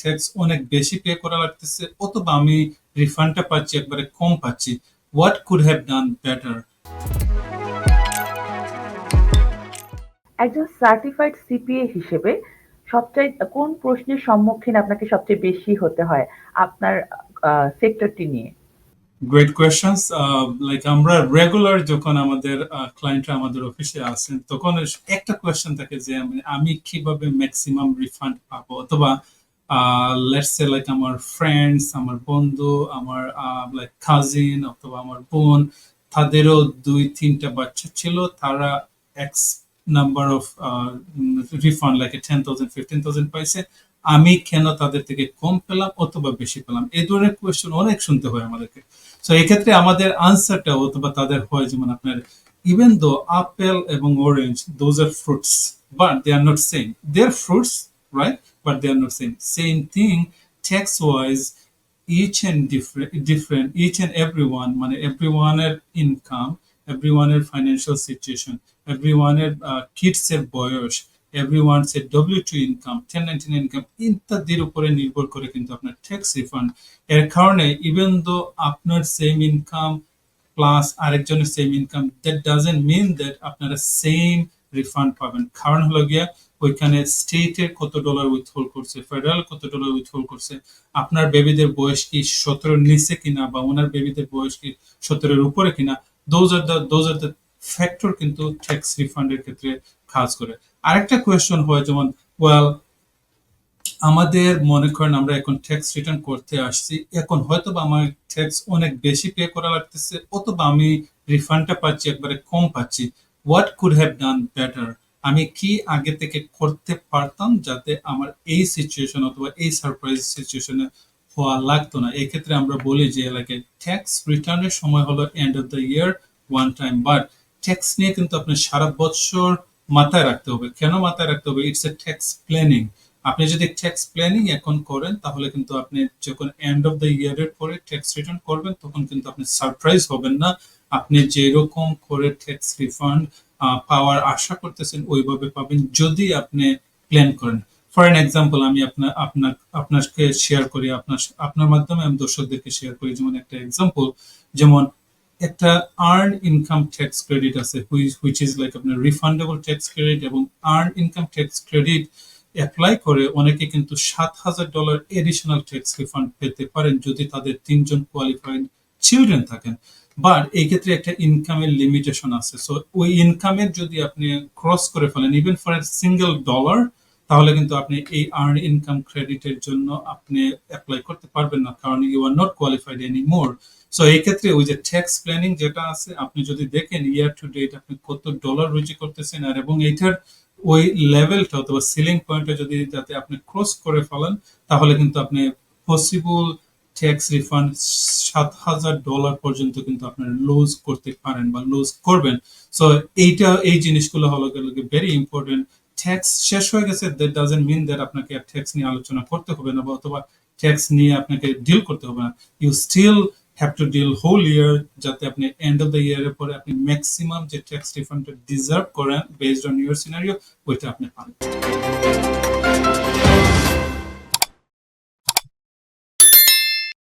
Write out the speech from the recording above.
Tax অনেক বেশি pay করা লাগতেছে অথবা আমি রিফান্ডটা পাচ্ছি একবারে কম পাচ্ছি। What could have done better একজন সার্টিফাইড সিপিএ হিসেবে সবচাই কোন প্রশ্নের সম্মুখীন আপনাকে সবচেয়ে বেশি হতে হয় আপনার সেক্টরটি নিয়ে? গ্রেট কোয়েশ্চেন্স লাইক আমরা রেগুলার যখন আমাদের ক্লায়েন্টরা আমাদের অফিসে আসেন তখন একটা কোয়েশ্চেন থাকে যে আমি আমি কীভাবে ম্যাক্সিমাম রিফান্ড পাবো? অথবা লেটস সে লাইক আমার ফ্রেন্ডস আমার বন্ধু, আমার লাইক কাজিন অথবা আমার বোন, তাদেরও দুই, তিনটা বাচ্চা ছিল। তারা X number of refund like ten thousand fifteen thousand পাইছে। আমি কেন তাদের থেকে কম পেলাম অথবা বেশি পেলাম? এই ধরনের কোয়েশ্চেন অনেক শুনতে হয় আমাদেরকে। সো এক্ষেত্রে আমাদের আনসারটা অথবা তাদের হয় যেমন আপনার ইভেন দো আপেল এবং orange those are fruits but they are not same they are fruits right but they are not same same thing tax wise each and different different each and every one মানে every ওয়ানের income every ওয়ানের financial situation every ওয়ানের কিডসের বয়স every ওয়ানসের W two income ten nineteen income ইত্যাদির উপরে নির্ভর করে কিন্তু আপনার ট্যাক্স রিফান্ড এর কারণে ইভেন দো আপনার সেম ইনকাম প্লাস আরেকজনের same income that doesn't mean that আপনারা সেম রিফান্ড পাবেন। কারণ হলো গিয়া, ওইখানে স্টেটের কত ডলার উইথহোল্ড করছে ফেডারেল কত ডলার উইথহোল্ড করছে, আপনার বেবিদের বয়স কি সতেরোর নিচে কিনা বা ওনার বেবিদের বয়স কি সতেরোর উপরে কিনা those are the those are the factor কিন্তু ট্যাক্স রিফান্ডের ক্ষেত্রে কাজ করে। আরেকটা কোয়েশ্চন হয় যেমন ওয়েল আমাদের মনে করেন আমরা এখন ট্যাক্স রিটার্ন করতে আসছি, এখন হয়তো বা আমার ট্যাক্স অনেক বেশি পে করা লাগতেছে, অথবা আমি রিফান্ডটা পাচ্ছি, একবারে কম পাচ্ছি। What could have done better আমি কি আগে থেকে করতে পারতাম যাতে আমার এই সিচুয়েশন অথবা এই সারপ্রাইজ সিচুয়েশনে হওয়া লাগতো না? এক্ষেত্রে আমরা বলি যে এলাকে ট্যাক্স রিটার্নের সময় হলো end of the year one time but tax নিয়ে কিন্তু আপনার সারা বছর মাথায় রাখতে হবে। কেন মাথায় রাখতে হবে? ইটস এ ট্যাক্স প্ল্যানিং আপনি যদি ট্যাক্স প্ল্যানিং এখন করেন, তাহলে কিন্তু আপনি যখন এন্ড অফ দ্য ইয়ারের পরে ট্যাক্স রিটার্ন করবেন, তখন কিন্তু আপনি সারপ্রাইজ হবেন না। আপনি যেরকম করে ট্যাক্স রিফান্ড পাওয়ার আশা করতেছেন, ওইভাবে পাবেন যদি আপনি প্ল্যান করেন। ফর এন এক্সাম্পল আমি আপনার আপনার, আপনাকে শেয়ার করি, আপনার আপনার মাধ্যমে আমি দর্শকদেরকে শেয়ার করি। যেমন একটা এক্সাম্পল যেমন একটা আর্ন ইনকাম ট্যাক্স ক্রেডিট আছে হুইচ ইজ লাইক আপনার রিফান্ডেবল ট্যাক্স ক্রেডিট এবং earn income tax credit apply করে অনেকে কিন্তু সাত হাজার ডলার এডিশনাল ট্যাক্স রিফান্ড পেতে পারেন যদি তাদের তিনজন কোয়ালিফাইড চিলড্রেন থাকেন। বাট এই ক্ষেত্রে একটা ইনকামের লিমিটেশন আছে। সো ওই ইনকামের যদি আপনি ক্রস করে ফেলেন even for a single dollar তাহলে কিন্তু আপনি এই আর্ন ইনকাম ক্রেডিটের জন্য আপনি অ্যাপ্লাই করতে পারবেন না, কারণ you are not qualified any more so এই ক্ষেত্রে ওই যে ট্যাক্স প্ল্যানিং যেটা আছে, আপনি যদি দেখেন ইয়ার টু ডেট আপনি কত ডলার রুজি করতেছেন, আর এবং এইটার ওই লেভেলটা অথবা সিলিং পয়েন্টটা যদি যাতে আপনি ক্রস করে ফেলেন, তাহলে কিন্তু আপনি পসিবল ট্যাক্স রিফান্ড সাত হাজার ডলার পর্যন্ত কিন্তু আপনার লুজ করতে পারেন বা লুজ করবেন। সো এইটা, এই জিনিসগুলো হলো ভেরি ইম্পর্টেন্ট ট্যাক্স শেষ হয়ে গেছে দ্যাট ডাজেন্ট মিন দ্যাট আপনাকে আর ট্যাক্স নিয়ে আলোচনা করতে হবে না বা অথবা ট্যাক্স নিয়ে আপনাকে ডিল করতে হবে না। You still have to deal whole year যাতে আপনি এন্ড অফ দ্য ইয়ারের পরে আপনি ম্যাক্সিমাম যে ট্যাক্স রিফান্ডটা ডিজার্ভ করেন বেসড অন ইউর সিনারিও ওইটা আপনি পান